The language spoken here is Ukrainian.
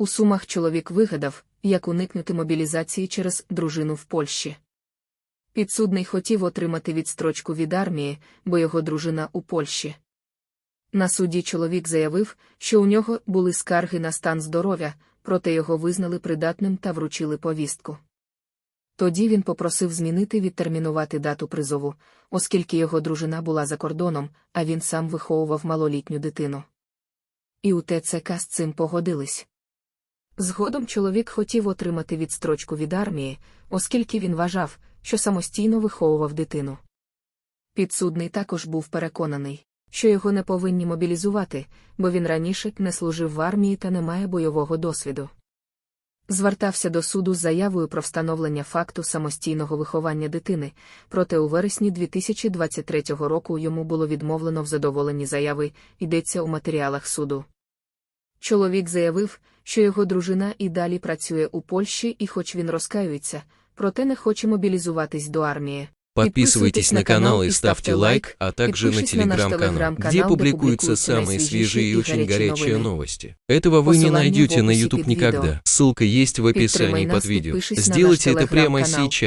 У Сумах чоловік вигадав, як уникнути мобілізації через дружину в Польщі. Підсудний хотів отримати відстрочку від армії, бо його дружина у Польщі. На суді чоловік заявив, що у нього були скарги на стан здоров'я, проте його визнали придатним та вручили повістку. Тоді він попросив змінити відтермінувати дату призову, оскільки його дружина була за кордоном, а він сам виховував малолітню дитину. І у ТЦК з цим погодились. Згодом чоловік хотів отримати відстрочку від армії, оскільки він вважав, що самостійно виховував дитину. Підсудний також був переконаний, що його не повинні мобілізувати, бо він раніше не служив в армії та не має бойового досвіду. Звертався до суду з заявою про встановлення факту самостійного виховання дитини, проте у вересні 2023 року йому було відмовлено в задоволенні заяви, йдеться у матеріалах суду. Чоловік заявив, що його дружина і далі працює у Польщі і хоч він розкаюється, проте не хоче мобілізуватись до армії. Подписывайтесь на канал и ставьте лайк, а также на Подпишись на наш телеграм-канал, телеграм-канал, где где публикуются публикуются самые свежие и наисвежейшие и очень горячие горячие новины. новости. Этого вы не Посылание в найдете на описи YouTube под видео. никогда. Ссылка есть в описании нас, под видео. подпишись на наш Сделайте это прямо телеграм-канал. сейчас.